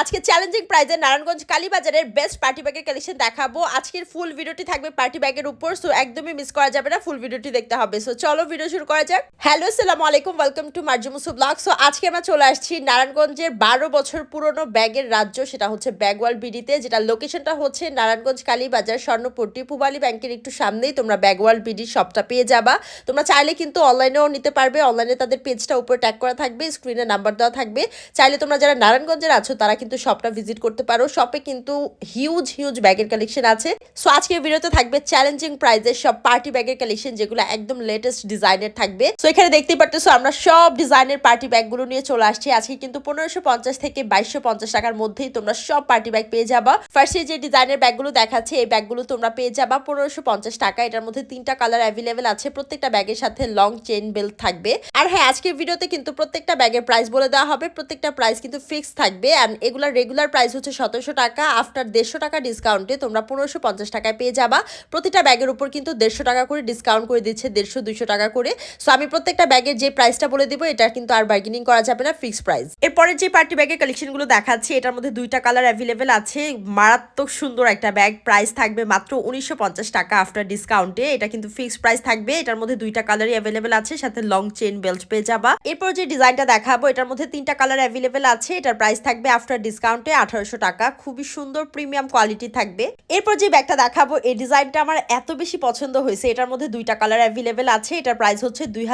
আজকে চ্যালেঞ্জিং প্রাইজে নারায়ণগঞ্জ কালীবাজারের বেস্ট পার্টি ব্যাগের কালেকশন দেখাবো। আজকের ফুল ভিডিওটি থাকবে পার্টি ব্যাগের উপর সো একদমই মিস করা যাবে না ফুল ভিডিওটি দেখতে হবে। সো চলো ভিডিও শুরু করা যাক। হ্যালো আসসালামু আলাইকুম ওয়েলকাম টু মার্জুমুসু ব্লগ সো আজকে আমরা চলে আসছি নারায়ণগঞ্জের বারো বছর পুরনো ব্যাগের রাজ্য, সেটা হচ্ছে ব্যাগওয়াল বিডিতে যেটা লোকেশনটা হচ্ছে নারায়ণগঞ্জ কালীবাজার, স্বর্ণপট্টি, পুবালি ব্যাংকের একটু সামনেই। তোমরা ব্যাগওয়াল বিডির শপটা পেয়ে যাবা। তোমরা চাইলে কিন্তু অনলাইনেও নিতে পারবে। অনলাইনে তাদের পেজটা উপরে ট্যাগ করা থাকবে স্ক্রিনে নাম্বার দেওয়া থাকবে। চাইলে তোমরা যারা নারায়ণগঞ্জের আছো, তারা কিন্তু শপটা ভিজিট করতে পারো। শপে কিন্তু হিউজ হিউজ ব্যাগের কালেকশন আছে। সো আজকে ভিডিওতে থাকবে চ্যালেঞ্জিং প্রাইজের সব পার্টি ব্যাগের কালেকশন যেগুলো একদম লেটেস্ট ডিজাইনের থাকবে। সো এখানে দেখতেই পারতেছো আমরা সব ডিজাইনের পার্টি ব্যাগগুলো নিয়ে চলে আসছি। আজকে কিন্তু পনেরোশো পঞ্চাশ থেকে বাইশশো পঞ্চাশ টাকার মধ্যেই তোমরা সব পার্টি ব্যাগ পেয়ে যাবা। ফার্স্টে যে ডিজাইনের ব্যাগগুলো দেখাচ্ছে, এই ব্যাগগুলো তোমরা পেয়ে যাবা পনেরোশো পঞ্চাশ টাকা। এটার মধ্যে তিনটা কালার অ্যাভেলেবেল আছে। প্রত্যেকটা ব্যাগের সাথে লং চেন বেল্ট থাকবে। আর হ্যাঁ আজকের ভিডিওতে কিন্তু প্রত্যেকটা ব্যাগের প্রাইস বলে দেওয়া হবে। প্রত্যেকটা প্রাইস কিন্তু ফিক্স থাকবে। অ্যান্ড এগুলার রেগুলার প্রাইস হচ্ছে সতেরোশো টাকা। আফটার দেড়শো টাকা ডিসকাউন্টে তোমরা পনেরোশো পঞ্চাশ টাকায় পেয়ে যাবা। প্রতিটা ব্যাগের উপর কিন্তু দেড়শো টাকা করে ডিসকাউন্ট করে দিচ্ছে, দেড়শো, দুইশো টাকা করে। সো আমি প্রত্যেকটা ব্যাগের যে প্রাইসটা বলে দিব, এটা কিন্তু আর বার্গেনিং করা যাবে না ফিক্স প্রাইস এরপরে যে পার্টি ব্যাগের কালেকশনগুলো দেখাচ্ছি, এটার মধ্যে দুইটা কালার অ্যাভেলেবেল আছে। মারাত্মক সুন্দর একটা ব্যাগ প্রাইস থাকবে মাত্র উনিশশো পঞ্চাশ টাকা আফটার ডিসকাউন্টে এটা কিন্তু ফিক্সড প্রাইস থাকবে, এটার মধ্যে দুইটা কালারই অ্যাভেলেবেল আছে, সাথে লং চেন বেল্ট পেয়ে যাবা। এরপর যে ডিজাইনটা দেখাবো, এটার মধ্যে তিনটা কালার অ্যাভেলেবেল আছে, এটার প্রাইস থাকবে আফটার ডিসকাউন্টে আঠারোশো টাকা। খুবই সুন্দর প্রিমিয়াম কোয়ালিটি থাকবে। এরপর যে ব্যাগটা দেখাবো, এই ডিজাইনটা আমার এত বেশি পছন্দ হয়েছে। এটার মধ্যে দুইটা কালার অ্যাভেলেবেল আছে। এটার প্রাইস হচ্ছে দুই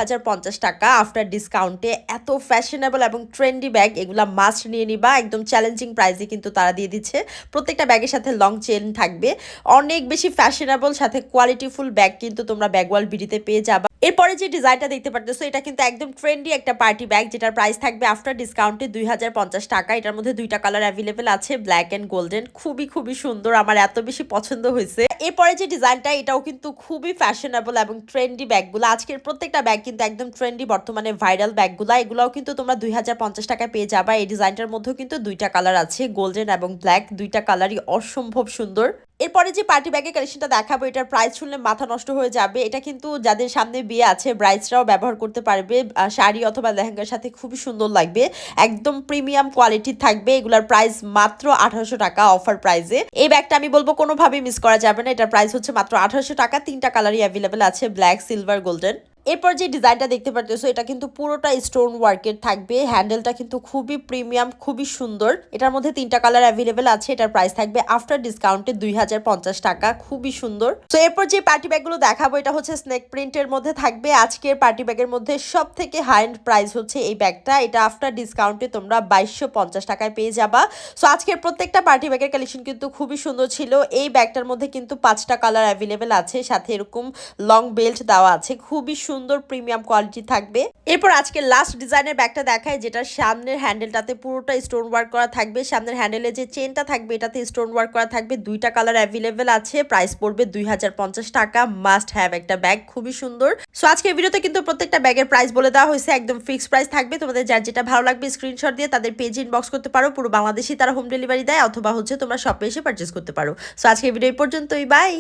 টাকা। আফটার ডিসকাউন্টে এত ফ্যাশনেবল এবং ট্রেন্ডি ব্যাগ এগুলা মাস্ট নিয়ে নিবা। একদম চ্যালেঞ্জিং প্রাইসে কিন্তু তারা দিয়ে দিচ্ছে। প্রত্যেকটা ব্যাগের সাথে লং চেন থাকবে। অনেক বেশি ফ্যাশনেবল সাথে কোয়ালিটিফুল ব্যাগ কিন্তু তোমরা ব্যাগওয়াল বিডিতে পেয়ে যাবা। এরপরে যে ডিজাইনটা দেখতে পারতেছো, এটা কিন্তু একদম ট্রেন্ডি একটা পার্টি ব্যাগ যেটার প্রাইস থাকবে আফটার ডিসকাউন্টে দুই হাজার পঞ্চাশ টাকা। এটার মধ্যে দুইটা কালার অ্যাভেলেবেল আছে ব্ল্যাক অ্যান্ড গোল্ডেন খুবই খুবই সুন্দর, আমার এত বেশি পছন্দ হয়েছে। এরপরে যে ডিজাইনটা, এটাও কিন্তু খুবই ফ্যাশনেবল এবং ট্রেন্ডি ব্যাগগুলো, আজকের প্রত্যেকটা ব্যাগ কিন্তু একদম ট্রেন্ডি বর্তমানে ভাইরাল ব্যাগগুলো, এগুলোও কিন্তু তোমরা দুই হাজার পঞ্চাশ টাকায় পেয়ে যাবা। এই ডিজাইনটার মধ্যেও কিন্তু দুইটা কালার আছে গোল্ডেন এবং ব্ল্যাক দুইটা কালারই অসম্ভব সুন্দর। এরপরে যে পার্টি ব্যাগের কালেকশনটা দেখাবো, এটার প্রাইস শুনলে মাথা নষ্ট হয়ে যাবে। এটা কিন্তু যাদের সামনে বিয়ে আছে ব্রাইডসরাও ব্যবহার করতে পারবে। শাড়ি অথবা লেহেঙ্গার সাথে খুবই সুন্দর লাগবে। একদম প্রিমিয়াম কোয়ালিটি থাকবে। এগুলার প্রাইস মাত্র আঠারোশো টাকা অফার প্রাইসে এই ব্যাগটা আমি বলব কোনোভাবেই মিস করা যাবে না। এটার প্রাইস হচ্ছে মাত্র আঠারোশো টাকা। তিনটা কালারই অ্যাভেলেবেল আছে ব্ল্যাক সিলভার গোল্ডেন এরপর যে ডিজাইনটা দেখতে পারতেছো, এটা কিন্তু পুরোটা স্টোন ওয়ার্কের থাকবে। হ্যান্ডেলটা কিন্তু খুবই প্রিমিয়াম খুবই সুন্দর। এটার মধ্যে তিনটা কালার অ্যাভেলেবেল আছে। এটার প্রাইস থাকবে আফটার ডিসকাউন্টে দুই হাজার পঞ্চাশ টাকা। খুবই সুন্দর। তো এরপর যে পার্টি ব্যাগগুলো দেখাবো, এটা হচ্ছে স্নেক প্রিন্টের মধ্যে থাকবে। আজকের পার্টি ব্যাগের মধ্যে সব থেকে হাই এন্ড প্রাইস হচ্ছে এই ব্যাগটা এটা আফটার ডিসকাউন্টে তোমরা বাইশশো পঞ্চাশ টাকায় পেয়ে যাবা। সো আজকের প্রত্যেকটা পার্টি ব্যাগের কালেকশন কিন্তু খুবই সুন্দর ছিল। এই ব্যাগটার মধ্যে কিন্তু পাঁচটা কালার অ্যাভেলেবেল আছে। সাথে এরকম লং বেল্ট দেওয়া আছে। খুবই সুন্দর প্রিমিয়াম কোয়ালিটি থাকবে। এরপর আজকে লাস্ট ডিজাইনের ব্যাগটা দেখায় যেটা সামনের হ্যান্ডেলটাতে পুরোটা স্টোন ওয়ার্ক করা থাকবে। সামনের হ্যান্ডেলে যে চেনটা থাকবে, এটাতে স্টোন ওয়ার্ক করা থাকবে। দুইটা কালার অ্যাভেলেবেল আছে প্রাইস পড়বে দুই হাজার পঞ্চাশ টাকা মাস্ট হ্যাভ একটা ব্যাগ খুবই সুন্দর। সো আজকের ভিডিওতে কিন্তু প্রত্যেকটা ব্যাগের প্রাইস বলে দেওয়া হয়েছে, একদম ফিক্স প্রাইস থাকবে। তোমাদের যার যেটা ভালো লাগবে স্ক্রিনশট দিয়ে তাদের পেজ ইনবক্স করতে পারো। পুরো বাংলাদেশি তারা হোম ডেলিভারি দেয়, অথবা হচ্ছে তোমরা শপে এসে পারচেস করতে পারো। সো আজকের ভিডিও এই পর্যন্তই বাই